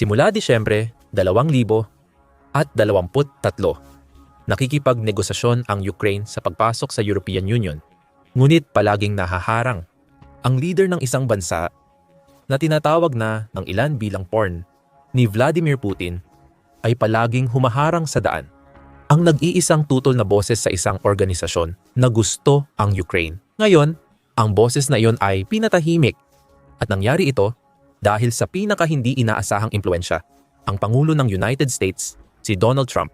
Simula Disyembre 2000 at 23, nakikipagnegosasyon ang Ukraine sa pagpasok sa European Union. Ngunit palaging nahaharang ang leader ng isang bansa na tinatawag na ng ilan bilang porn ni Vladimir Putin ay palaging humaharang sa daan. Ang nag-iisang tutol na boses sa isang organisasyon na gusto ang Ukraine. Ngayon, ang boses na iyon ay pinatahimik at nangyari ito dahil sa pinaka hindi inaasahang impluensya, ang Pangulo ng United States, si Donald Trump.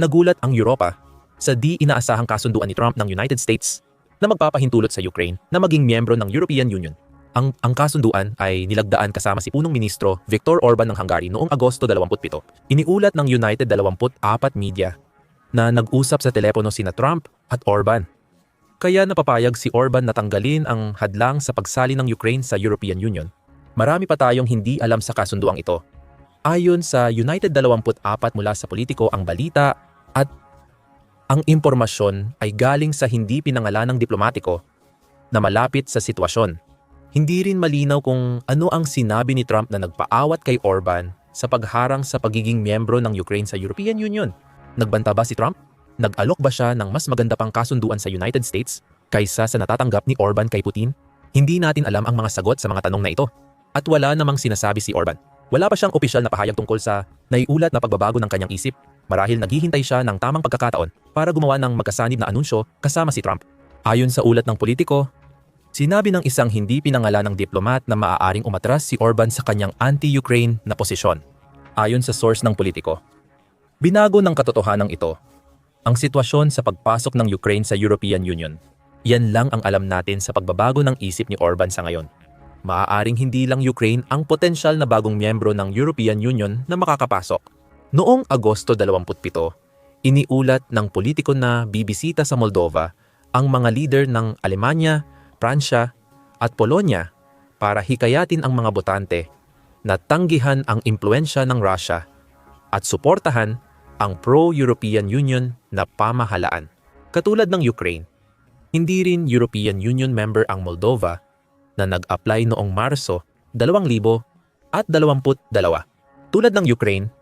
Nagulat ang Europa sa di inaasahang kasunduan ni Trump ng United States na magpapahintulot sa Ukraine na maging miyembro ng European Union. Ang, ang kasunduan ay nilagdaan kasama si punong ministro Viktor Orban ng Hungary noong Agosto 27. Iniulat ng United 24 Media na nag-usap sa telepono sina Trump at Orban. Kaya napapayag si Orban na tanggalin ang hadlang sa pagsali ng Ukraine sa European Union. Marami pa tayong hindi alam sa kasunduang ito. Ayon sa United 24 mula sa politiko ang balita at ang impormasyon ay galing sa hindi pinangalanang diplomatiko na malapit sa sitwasyon. Hindi rin malinaw kung ano ang sinabi ni Trump na nagpaawat kay Orban sa pagharang sa pagiging miyembro ng Ukraine sa European Union. Nagbanta ba si Trump? Nag-alok ba siya ng mas maganda pang kasunduan sa United States kaysa sa natatanggap ni Orban kay Putin? Hindi natin alam ang mga sagot sa mga tanong na ito. At wala namang sinasabi si Orban. Wala pa siyang opisyal na pahayag tungkol sa naiulat na pagbabago ng kanyang isip marahil naghihintay siya ng tamang pagkakataon para gumawa ng magkasanib na anunsyo kasama si Trump. Ayon sa ulat ng politiko, Sinabi ng isang hindi pinangalanang diplomat na maaaring umatras si Orban sa kanyang anti-Ukraine na posisyon. Ayon sa source ng politiko, binago ng katotohanan ito ang sitwasyon sa pagpasok ng Ukraine sa European Union. Yan lang ang alam natin sa pagbabago ng isip ni Orban sa ngayon. Maaaring hindi lang Ukraine ang potensyal na bagong miyembro ng European Union na makakapasok. Noong Agosto 27, iniulat ng politiko na bibisita sa Moldova ang mga leader ng Alemanya, Pransya at Polonya para hikayatin ang mga botante na tanggihan ang impluensya ng Russia at suportahan ang pro-European Union na pamahalaan. Katulad ng Ukraine, hindi rin European Union member ang Moldova na nag-apply noong Marso 2022. Tulad ng Ukraine,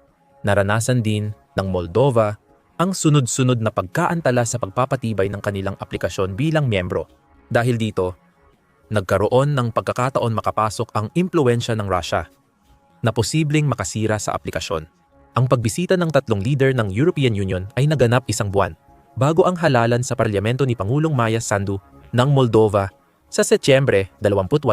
naranasan din ng Moldova ang sunod-sunod na pagkaantala sa pagpapatibay ng kanilang aplikasyon bilang miyembro. Dahil dito, nagkaroon ng pagkakataon makapasok ang impluensya ng Russia na posibleng makasira sa aplikasyon. Ang pagbisita ng tatlong leader ng European Union ay naganap isang buwan bago ang halalan sa parlamento ni Pangulong Maya Sandu ng Moldova sa Setyembre 28.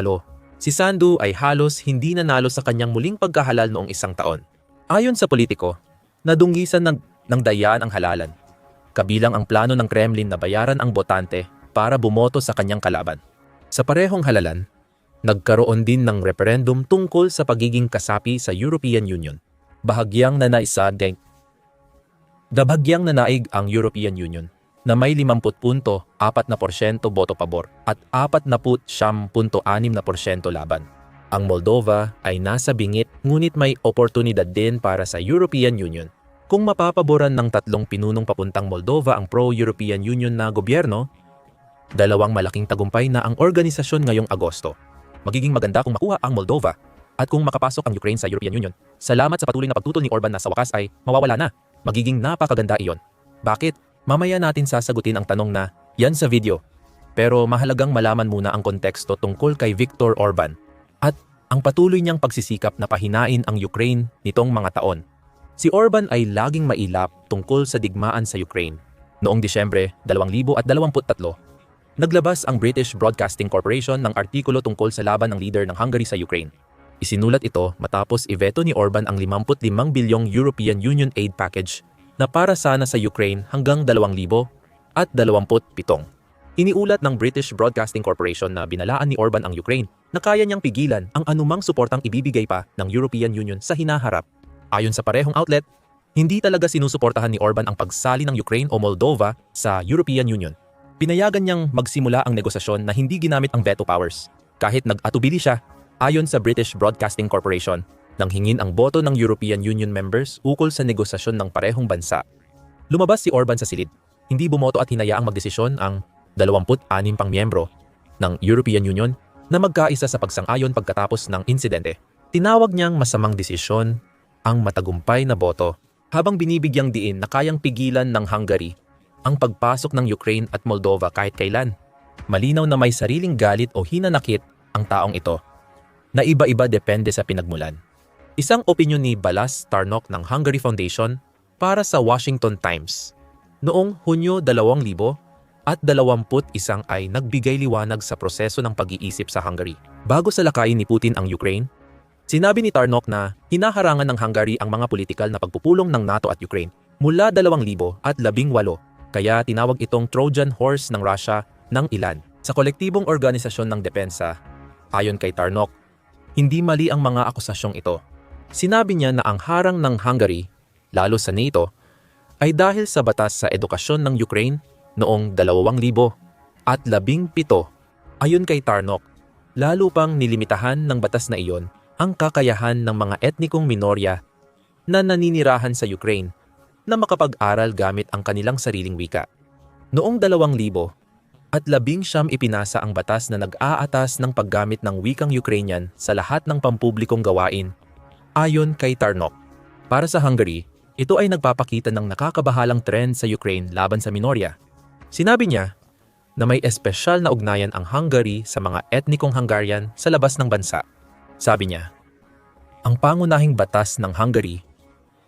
Si Sandu ay halos hindi nanalo sa kanyang muling pagkahalal noong isang taon. Ayon sa politiko, nadunggisan ng, ng dayaan ang halalan. Kabilang ang plano ng Kremlin na bayaran ang botante para bumoto sa kanyang kalaban. Sa parehong halalan, nagkaroon din ng referendum tungkol sa pagiging kasapi sa European Union. Bahagyang nanaisadeng Dabagyang nanaig ang European Union na may 50.4% boto pabor at 49.6% laban. Ang Moldova ay nasa bingit ngunit may oportunidad din para sa European Union. Kung mapapaboran ng tatlong pinunong papuntang Moldova ang pro-European Union na gobyerno, Dalawang malaking tagumpay na ang organisasyon ngayong Agosto. Magiging maganda kung makuha ang Moldova at kung makapasok ang Ukraine sa European Union. Salamat sa patuloy na pagtutol ni Orban na sa wakas ay mawawala na. Magiging napakaganda iyon. Bakit? Mamaya natin sasagutin ang tanong na yan sa video. Pero mahalagang malaman muna ang konteksto tungkol kay Viktor Orban at ang patuloy niyang pagsisikap na pahinain ang Ukraine nitong mga taon. Si Orban ay laging mailap tungkol sa digmaan sa Ukraine. Noong Disyembre 2023, Naglabas ang British Broadcasting Corporation ng artikulo tungkol sa laban ng leader ng Hungary sa Ukraine. Isinulat ito matapos iveto ni Orban ang 55 bilyong European Union aid package na para sana sa Ukraine hanggang 2027. Iniulat ng British Broadcasting Corporation na binalaan ni Orban ang Ukraine na kaya niyang pigilan ang anumang suportang ibibigay pa ng European Union sa hinaharap. Ayon sa parehong outlet, hindi talaga sinusuportahan ni Orban ang pagsali ng Ukraine o Moldova sa European Union Pinayagan niyang magsimula ang negosasyon na hindi ginamit ang veto powers. Kahit nag-atubili siya, ayon sa British Broadcasting Corporation, nang hingin ang boto ng European Union members ukol sa negosasyon ng parehong bansa. Lumabas si Orban sa silid. Hindi bumoto at hinayaang magdesisyon ang 26 pang miyembro ng European Union na magkaisa sa pagsang-ayon pagkatapos ng insidente. Tinawag niyang masamang desisyon ang matagumpay na boto habang binibigyang diin na kayang pigilan ng Hungary ang pagpasok ng Ukraine at Moldova kahit kailan. Malinaw na may sariling galit o hinanakit ang taong ito na iba-iba depende sa pinagmulan. Isang opinyon ni Balas Tarnok ng Hungary Foundation para sa Washington Times. Noong Hunyo 2000 at 21 ay nagbigay liwanag sa proseso ng pag-iisip sa Hungary. Bago salakayin ni Putin ang Ukraine, sinabi ni Tarnok na hinaharangan ng Hungary ang mga politikal na pagpupulong ng NATO at Ukraine mula 2000 at 18 kaya tinawag itong Trojan Horse ng Russia ng ilan. Sa kolektibong organisasyon ng depensa, ayon kay Tarnok, hindi mali ang mga akusasyong ito. Sinabi niya na ang harang ng Hungary, lalo sa NATO, ay dahil sa batas sa edukasyon ng Ukraine noong 2000 at 17. Ayon kay Tarnok, lalo pang nilimitahan ng batas na iyon ang kakayahan ng mga etnikong minorya na naninirahan sa Ukraine na makapag-aral gamit ang kanilang sariling wika. Noong 2000 at labing siyam ipinasa ang batas na nag-aatas ng paggamit ng wikang Ukrainian sa lahat ng pampublikong gawain. Ayon kay Tarnok, para sa Hungary, ito ay nagpapakita ng nakakabahalang trend sa Ukraine laban sa minorya. Sinabi niya na may espesyal na ugnayan ang Hungary sa mga etnikong Hungarian sa labas ng bansa. Sabi niya, ang pangunahing batas ng Hungary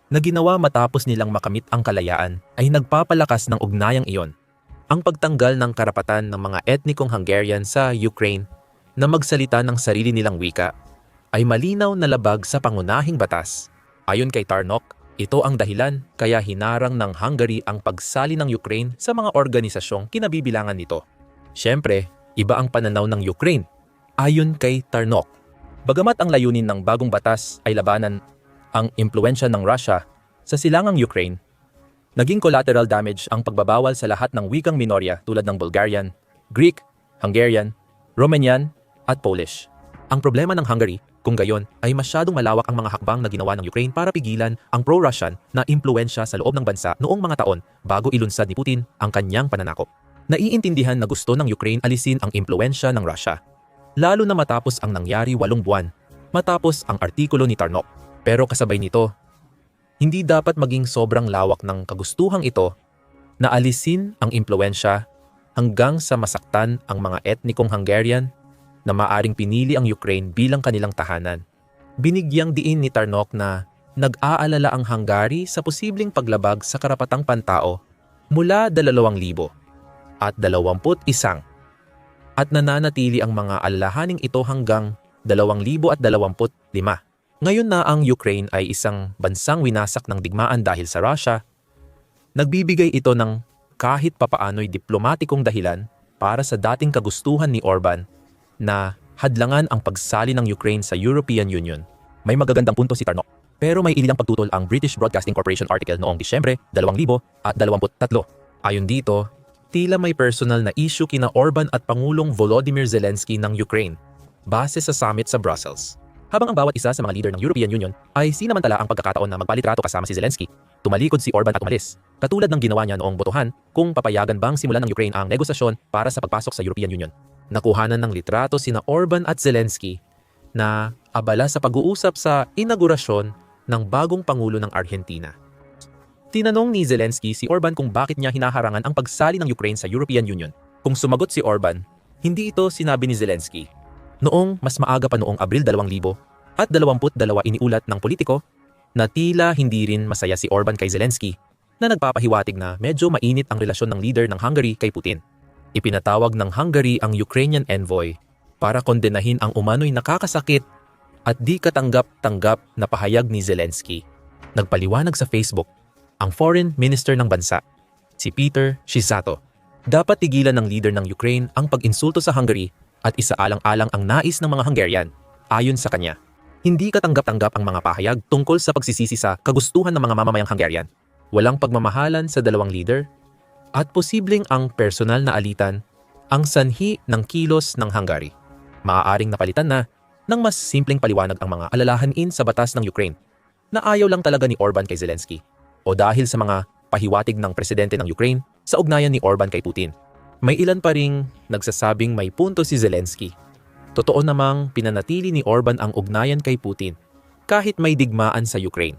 na ginawa matapos nilang makamit ang kalayaan ay nagpapalakas ng ugnayang iyon ang pagtanggal ng karapatan ng mga etnikong Hungarian sa Ukraine na magsalita ng sarili nilang wika ay malinaw na labag sa pangunahing batas. Ayon kay Tarnok, ito ang dahilan kaya hinarang ng Hungary ang pagsali ng Ukraine sa mga organisasyong kinabibilangan nito. Siyempre, iba ang pananaw ng Ukraine. Ayon kay Tarnok, bagamat ang layunin ng bagong batas ay labanan ang impluensya ng Russia sa silangang Ukraine, Naging collateral damage ang pagbabawal sa lahat ng wikang minorya tulad ng Bulgarian, Greek, Hungarian, Romanian, at Polish. Ang problema ng Hungary, kung gayon, ay masyadong malawak ang mga hakbang na ginawa ng Ukraine para pigilan ang pro-Russian na impluensya sa loob ng bansa noong mga taon bago ilunsad ni Putin ang kanyang pananakop. Naiintindihan na gusto ng Ukraine alisin ang impluensya ng Russia, lalo na matapos ang nangyari walong buwan, matapos ang artikulo ni Tarnok. Pero kasabay nito, hindi dapat maging sobrang lawak ng kagustuhang ito na alisin ang impluensya hanggang sa masaktan ang mga etnikong Hungarian na maaring pinili ang Ukraine bilang kanilang tahanan. Binigyang diin ni Tarnok na nag-aalala ang Hungary sa posibleng paglabag sa karapatang pantao mula 2,000 at 21 at nananatili ang mga alalahaning ito hanggang 2025. Ngayon na ang Ukraine ay isang bansang winasak ng digmaan dahil sa Russia, nagbibigay ito ng kahit papaano'y diplomatikong dahilan para sa dating kagustuhan ni Orban na hadlangan ang pagsali ng Ukraine sa European Union. May magagandang punto si Tarnok. Pero may ililang pagtutol ang British Broadcasting Corporation article noong Disyembre 2023. Ayon dito, tila may personal na issue kina Orban at Pangulong Volodymyr Zelensky ng Ukraine base sa summit sa Brussels. Habang ang bawat isa sa mga leader ng European Union ay sinamantala ang pagkakataon na magpalitrato kasama si Zelensky, tumalikod si Orban at umalis. Katulad ng ginawa niya noong botohan kung papayagan bang simulan ng Ukraine ang negosasyon para sa pagpasok sa European Union. Nakuhanan ng litrato sina Orban at Zelensky na abala sa pag-uusap sa inaugurasyon ng bagong Pangulo ng Argentina. Tinanong ni Zelensky si Orban kung bakit niya hinaharangan ang pagsali ng Ukraine sa European Union. Kung sumagot si Orban, hindi ito sinabi ni Zelensky Noong mas maaga pa noong Abril 2000 at 22 iniulat ng politiko na tila hindi rin masaya si Orban kay Zelensky na nagpapahiwatig na medyo mainit ang relasyon ng leader ng Hungary kay Putin. Ipinatawag ng Hungary ang Ukrainian envoy para kondenahin ang umano'y nakakasakit at di katanggap-tanggap na pahayag ni Zelensky. Nagpaliwanag sa Facebook ang foreign minister ng bansa, si Peter Shizato. Dapat tigilan ng leader ng Ukraine ang pag-insulto sa Hungary at isaalang-alang ang nais ng mga Hungarian ayon sa kanya. Hindi katanggap-tanggap ang mga pahayag tungkol sa pagsisisi sa kagustuhan ng mga mamamayang Hungarian. Walang pagmamahalan sa dalawang leader at posibleng ang personal na alitan ang sanhi ng kilos ng Hungary. Maaaring napalitan na ng mas simpleng paliwanag ang mga alalahanin sa batas ng Ukraine na ayaw lang talaga ni Orban kay Zelensky o dahil sa mga pahiwatig ng presidente ng Ukraine sa ugnayan ni Orban kay Putin. May ilan pa ring nagsasabing may punto si Zelensky. Totoo namang pinanatili ni Orban ang ugnayan kay Putin kahit may digmaan sa Ukraine.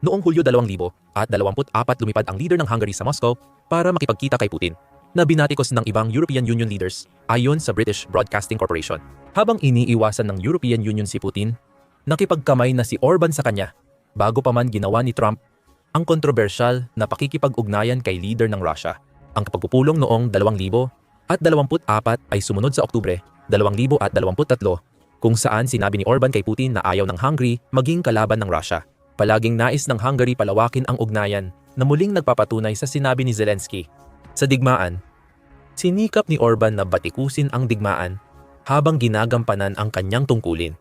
Noong Hulyo 2000 at 24 lumipad ang leader ng Hungary sa Moscow para makipagkita kay Putin na binatikos ng ibang European Union leaders ayon sa British Broadcasting Corporation. Habang iniiwasan ng European Union si Putin, nakipagkamay na si Orban sa kanya bago pa man ginawa ni Trump ang kontrobersyal na pakikipag-ugnayan kay leader ng Russia. Ang pagpupulong noong 2000 at 24 ay sumunod sa Oktubre 2023 kung saan sinabi ni Orban kay Putin na ayaw ng Hungary maging kalaban ng Russia. Palaging nais ng Hungary palawakin ang ugnayan na muling nagpapatunay sa sinabi ni Zelensky. Sa digmaan, sinikap ni Orban na batikusin ang digmaan habang ginagampanan ang kanyang tungkulin.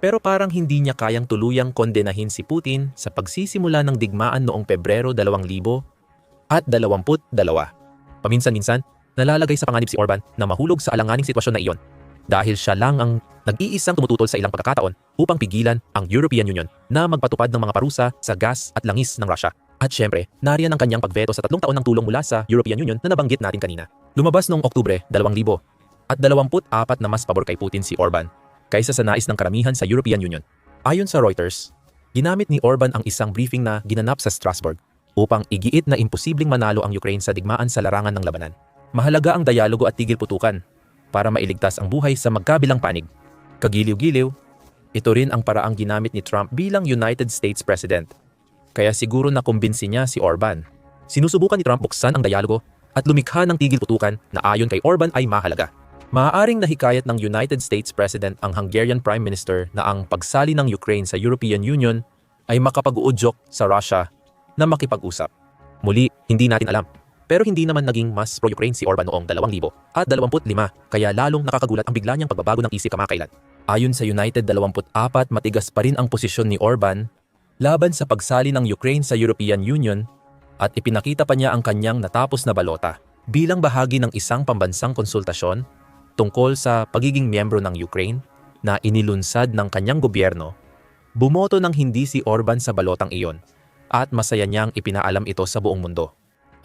Pero parang hindi niya kayang tuluyang kondenahin si Putin sa pagsisimula ng digmaan noong Pebrero 2000 at 22. Paminsan-minsan, nalalagay sa panganib si Orban na mahulog sa alanganing sitwasyon na iyon dahil siya lang ang nag-iisang tumututol sa ilang pagkakataon upang pigilan ang European Union na magpatupad ng mga parusa sa gas at langis ng Russia. At syempre, nariyan ang kanyang pagveto sa tatlong taon ng tulong mula sa European Union na nabanggit natin kanina. Lumabas noong Oktubre 2000 at 24 na mas pabor kay Putin si Orban kaysa sa nais ng karamihan sa European Union. Ayon sa Reuters, ginamit ni Orban ang isang briefing na ginanap sa Strasbourg upang igiit na imposibleng manalo ang Ukraine sa digmaan sa larangan ng labanan. Mahalaga ang dialogo at tigil putukan para mailigtas ang buhay sa magkabilang panig. Kagiliw-giliw, ito rin ang paraang ginamit ni Trump bilang United States President. Kaya siguro nakumbinsi niya si Orban. Sinusubukan ni Trump buksan ang dialogo at lumikha ng tigil putukan na ayon kay Orban ay mahalaga. Maaaring nahikayat ng United States President ang Hungarian Prime Minister na ang pagsali ng Ukraine sa European Union ay makapag-uudyok sa Russia na makipag-usap. Muli, hindi natin alam. Pero hindi naman naging mas pro-Ukraine si Orban noong 2000 at 25 kaya lalong nakakagulat ang bigla niyang pagbabago ng isip kamakailan. Ayon sa United 24, matigas pa rin ang posisyon ni Orban laban sa pagsali ng Ukraine sa European Union at ipinakita pa niya ang kanyang natapos na balota bilang bahagi ng isang pambansang konsultasyon tungkol sa pagiging miyembro ng Ukraine na inilunsad ng kanyang gobyerno. Bumoto ng hindi si Orban sa balotang iyon at masaya niyang ipinaalam ito sa buong mundo.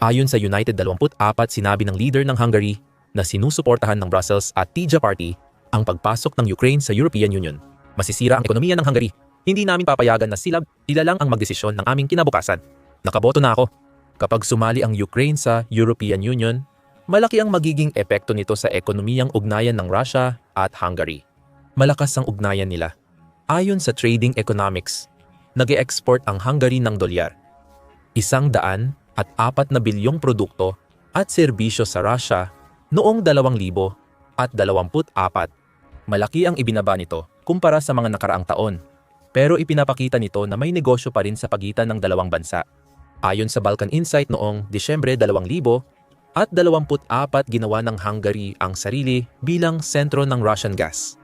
Ayon sa United 24, sinabi ng leader ng Hungary na sinusuportahan ng Brussels at TIJA Party ang pagpasok ng Ukraine sa European Union. Masisira ang ekonomiya ng Hungary. Hindi namin papayagan na sila, sila lang ang magdesisyon ng aming kinabukasan. Nakaboto na ako. Kapag sumali ang Ukraine sa European Union, malaki ang magiging epekto nito sa ekonomiyang ugnayan ng Russia at Hungary. Malakas ang ugnayan nila. Ayon sa Trading Economics, nag export ang Hungary ng dolyar. Isang daan at apat na bilyong produkto at serbisyo sa Russia noong 2000 at 24. Malaki ang ibinaba nito kumpara sa mga nakaraang taon. Pero ipinapakita nito na may negosyo pa rin sa pagitan ng dalawang bansa. Ayon sa Balkan Insight noong Disyembre 2000 at 24 ginawa ng Hungary ang sarili bilang sentro ng Russian gas.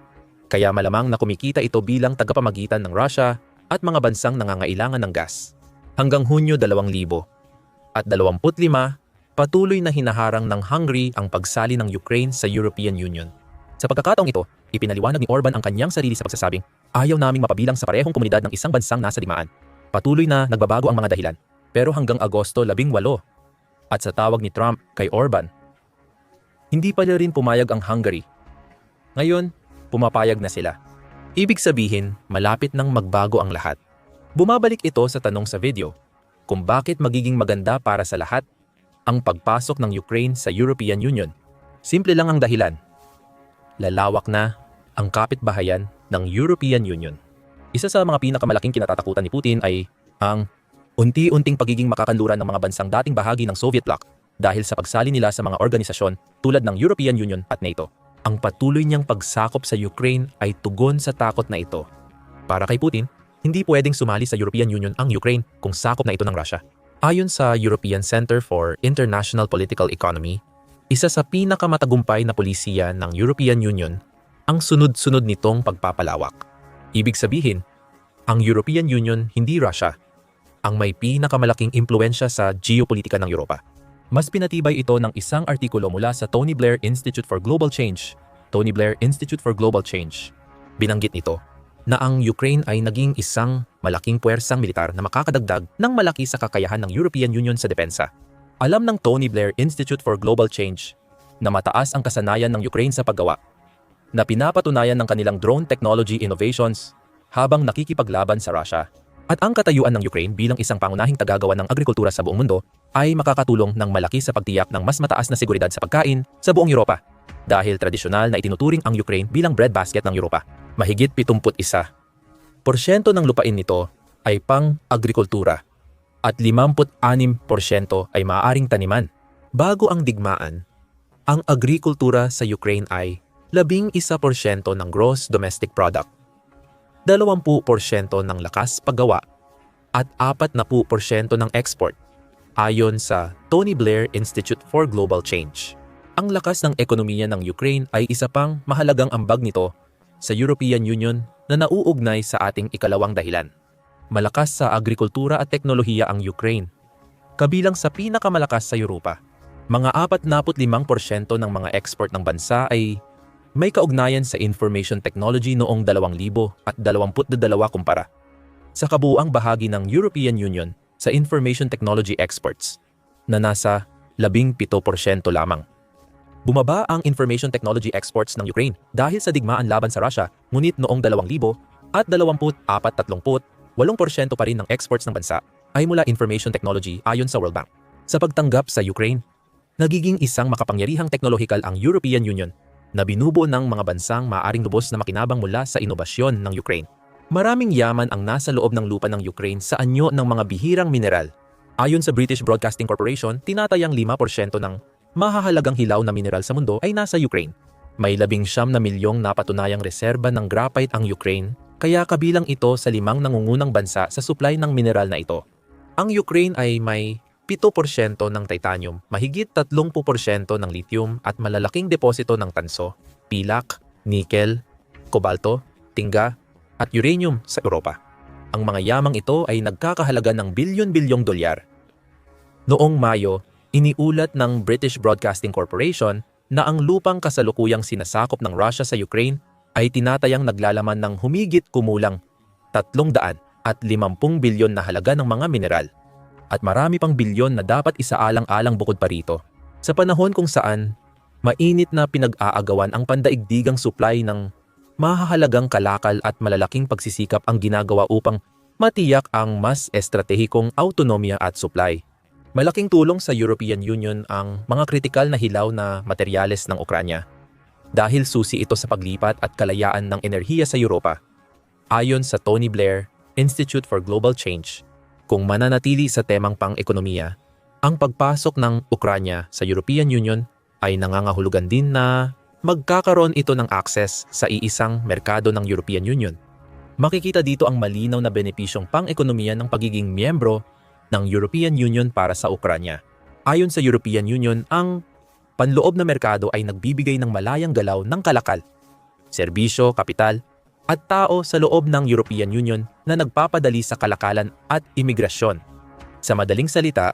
Kaya malamang na kumikita ito bilang tagapamagitan ng Russia at mga bansang nangangailangan ng gas. Hanggang Hunyo 2000, at 25, patuloy na hinaharang ng Hungary ang pagsali ng Ukraine sa European Union. Sa pagkakataong ito, ipinaliwanag ni Orban ang kanyang sarili sa pagsasabing, ayaw naming mapabilang sa parehong komunidad ng isang bansang nasa limaan. Patuloy na nagbabago ang mga dahilan, pero hanggang Agosto 18. At sa tawag ni Trump kay Orban, hindi pa rin pumayag ang Hungary. Ngayon, pumapayag na sila. Ibig sabihin, malapit nang magbago ang lahat. Bumabalik ito sa tanong sa video, kung bakit magiging maganda para sa lahat ang pagpasok ng Ukraine sa European Union. Simple lang ang dahilan. Lalawak na ang kapitbahayan ng European Union. Isa sa mga pinakamalaking kinatatakutan ni Putin ay ang unti-unting pagiging makakanluran ng mga bansang dating bahagi ng Soviet bloc dahil sa pagsali nila sa mga organisasyon tulad ng European Union at NATO. Ang patuloy niyang pagsakop sa Ukraine ay tugon sa takot na ito. Para kay Putin, hindi pwedeng sumali sa European Union ang Ukraine kung sakop na ito ng Russia. Ayon sa European Center for International Political Economy, isa sa pinakamatagumpay na polisiya ng European Union ang sunod-sunod nitong pagpapalawak. Ibig sabihin, ang European Union hindi Russia ang may pinakamalaking impluensya sa geopolitika ng Europa. Mas pinatibay ito ng isang artikulo mula sa Tony Blair Institute for Global Change. Tony Blair Institute for Global Change. Binanggit nito na ang Ukraine ay naging isang malaking puwersang militar na makakadagdag ng malaki sa kakayahan ng European Union sa depensa. Alam ng Tony Blair Institute for Global Change na mataas ang kasanayan ng Ukraine sa paggawa, na pinapatunayan ng kanilang drone technology innovations habang nakikipaglaban sa Russia. At ang katayuan ng Ukraine bilang isang pangunahing tagagawa ng agrikultura sa buong mundo ay makakatulong ng malaki sa pagtiyak ng mas mataas na seguridad sa pagkain sa buong Europa. Dahil tradisyonal na itinuturing ang Ukraine bilang breadbasket ng Europa. Mahigit 71 porsyento ng lupain nito ay pang-agrikultura at 56% ay maaaring taniman. Bago ang digmaan, ang agrikultura sa Ukraine ay 11% ng gross domestic product, 20% ng lakas paggawa, at 40% ng export, ayon sa Tony Blair Institute for Global Change. Ang lakas ng ekonomiya ng Ukraine ay isa pang mahalagang ambag nito sa European Union na nauugnay sa ating ikalawang dahilan. Malakas sa agrikultura at teknolohiya ang Ukraine. Kabilang sa pinakamalakas sa Europa, mga 45% ng mga export ng bansa ay may kaugnayan sa information technology noong 2022 kumpara sa kabuuang bahagi ng European Union sa information technology exports na nasa 17% lamang. Bumaba ang information technology exports ng Ukraine dahil sa digmaan laban sa Russia, ngunit noong 2000 at 24-30, 8% pa rin ng exports ng bansa ay mula information technology ayon sa World Bank. Sa pagtanggap sa Ukraine, nagiging isang makapangyarihang teknolohikal ang European Union na binubuo ng mga bansang maaring lubos na makinabang mula sa inobasyon ng Ukraine. Maraming yaman ang nasa loob ng lupa ng Ukraine sa anyo ng mga bihirang mineral. Ayon sa British Broadcasting Corporation, tinatayang 5% ng mahahalagang hilaw na mineral sa mundo ay nasa Ukraine. May labing siyam na milyong napatunayang reserba ng graphite ang Ukraine, kaya kabilang ito sa limang nangungunang bansa sa supply ng mineral na ito. Ang Ukraine ay may 7% ng titanium, mahigit 30% ng lithium at malalaking deposito ng tanso, pilak, nickel, kobalto, tingga at uranium sa Europa. Ang mga yamang ito ay nagkakahalaga ng bilyon-bilyong dolyar. Noong Mayo, Iniulat ng British Broadcasting Corporation na ang lupang kasalukuyang sinasakop ng Russia sa Ukraine ay tinatayang naglalaman ng humigit kumulang 300 at 50 bilyon na halaga ng mga mineral at marami pang bilyon na dapat isaalang-alang bukod pa rito. Sa panahon kung saan mainit na pinag-aagawan ang pandaigdigang supply ng mahahalagang kalakal at malalaking pagsisikap ang ginagawa upang matiyak ang mas estratehikong autonomya at supply. Malaking tulong sa European Union ang mga kritikal na hilaw na materyales ng Ukranya dahil susi ito sa paglipat at kalayaan ng enerhiya sa Europa. Ayon sa Tony Blair Institute for Global Change, kung mananatili sa temang pang-ekonomiya, ang pagpasok ng Ukranya sa European Union ay nangangahulugan din na magkakaroon ito ng access sa iisang merkado ng European Union. Makikita dito ang malinaw na benepisyong pang-ekonomiya ng pagiging miyembro ng European Union para sa Ukranya. Ayon sa European Union, ang panloob na merkado ay nagbibigay ng malayang galaw ng kalakal, serbisyo, kapital, at tao sa loob ng European Union na nagpapadali sa kalakalan at imigrasyon. Sa madaling salita,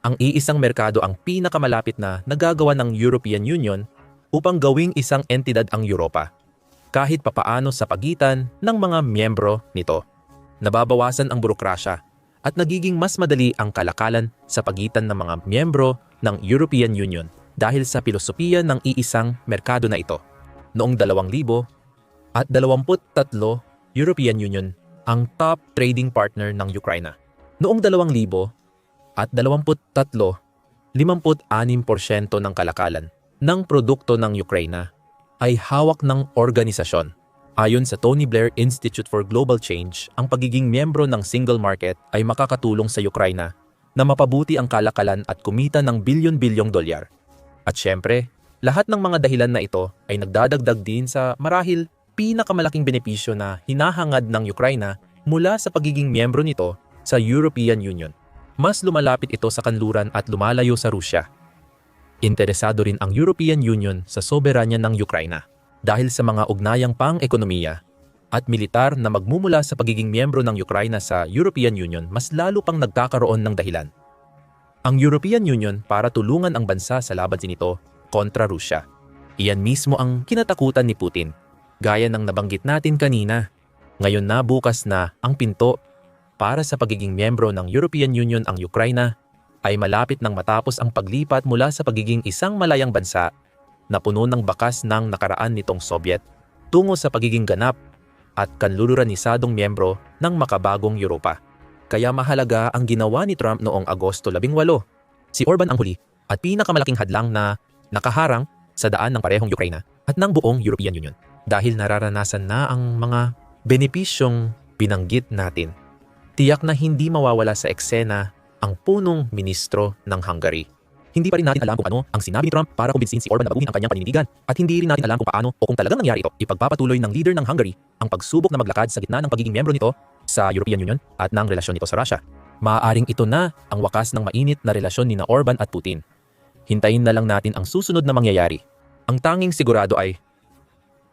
ang iisang merkado ang pinakamalapit na nagagawa ng European Union upang gawing isang entidad ang Europa, kahit papaano sa pagitan ng mga miyembro nito. Nababawasan ang burokrasya at nagiging mas madali ang kalakalan sa pagitan ng mga miyembro ng European Union dahil sa pilosopiya ng iisang merkado na ito. Noong 2000 at 23 European Union ang top trading partner ng Ukraine. Noong 2000 at 23, 56% ng kalakalan ng produkto ng Ukraine ay hawak ng organisasyon Ayon sa Tony Blair Institute for Global Change, ang pagiging miyembro ng single market ay makakatulong sa Ukraine na mapabuti ang kalakalan at kumita ng bilyon-bilyong dolyar. At syempre, lahat ng mga dahilan na ito ay nagdadagdag din sa marahil pinakamalaking benepisyo na hinahangad ng Ukraine mula sa pagiging miyembro nito sa European Union. Mas lumalapit ito sa kanluran at lumalayo sa Rusya. Interesado rin ang European Union sa soberanya ng Ukraine dahil sa mga ugnayang pang-ekonomiya at militar na magmumula sa pagiging miyembro ng Ukraine sa European Union mas lalo pang nagkakaroon ng dahilan. Ang European Union para tulungan ang bansa sa laban nito kontra Rusya. Iyan mismo ang kinatakutan ni Putin, gaya ng nabanggit natin kanina. Ngayon na bukas na ang pinto para sa pagiging miyembro ng European Union ang Ukraine ay malapit nang matapos ang paglipat mula sa pagiging isang malayang bansa na puno ng bakas ng nakaraan nitong Soviet tungo sa pagiging ganap at kanluluranisadong miyembro ng makabagong Europa. Kaya mahalaga ang ginawa ni Trump noong Agosto 18. Si Orban ang huli at pinakamalaking hadlang na nakaharang sa daan ng parehong Ukraine at ng buong European Union dahil nararanasan na ang mga benepisyong binanggit natin. Tiyak na hindi mawawala sa eksena ang punong ministro ng Hungary. Hindi pa rin natin alam kung ano ang sinabi ni Trump para kumbinsihin si Orban na baguhin ang kanyang paninindigan at hindi rin natin alam kung paano o kung talagang nangyari ito. Ipagpapatuloy ng leader ng Hungary ang pagsubok na maglakad sa gitna ng pagiging miyembro nito sa European Union at ng relasyon nito sa Russia. Maaaring ito na ang wakas ng mainit na relasyon ni na Orban at Putin. Hintayin na lang natin ang susunod na mangyayari. Ang tanging sigurado ay,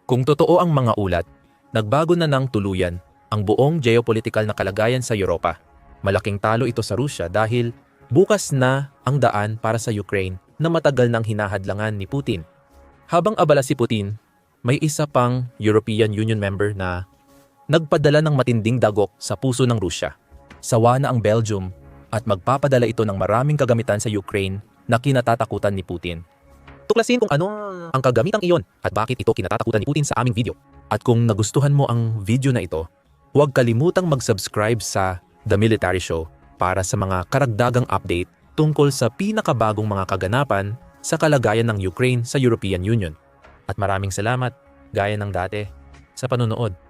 kung totoo ang mga ulat, nagbago na ng tuluyan ang buong geopolitical na kalagayan sa Europa. Malaking talo ito sa Rusya dahil bukas na ang daan para sa Ukraine na matagal nang hinahadlangan ni Putin. Habang abala si Putin, may isa pang European Union member na nagpadala ng matinding dagok sa puso ng Rusya. Sawa na ang Belgium at magpapadala ito ng maraming kagamitan sa Ukraine na kinatatakutan ni Putin. Tuklasin kung anong ang kagamitang iyon at bakit ito kinatatakutan ni Putin sa aming video. At kung nagustuhan mo ang video na ito, huwag kalimutang mag-subscribe sa The Military Show para sa mga karagdagang update tungkol sa pinakabagong mga kaganapan sa kalagayan ng Ukraine sa European Union. At maraming salamat, gaya ng dati, sa panonood.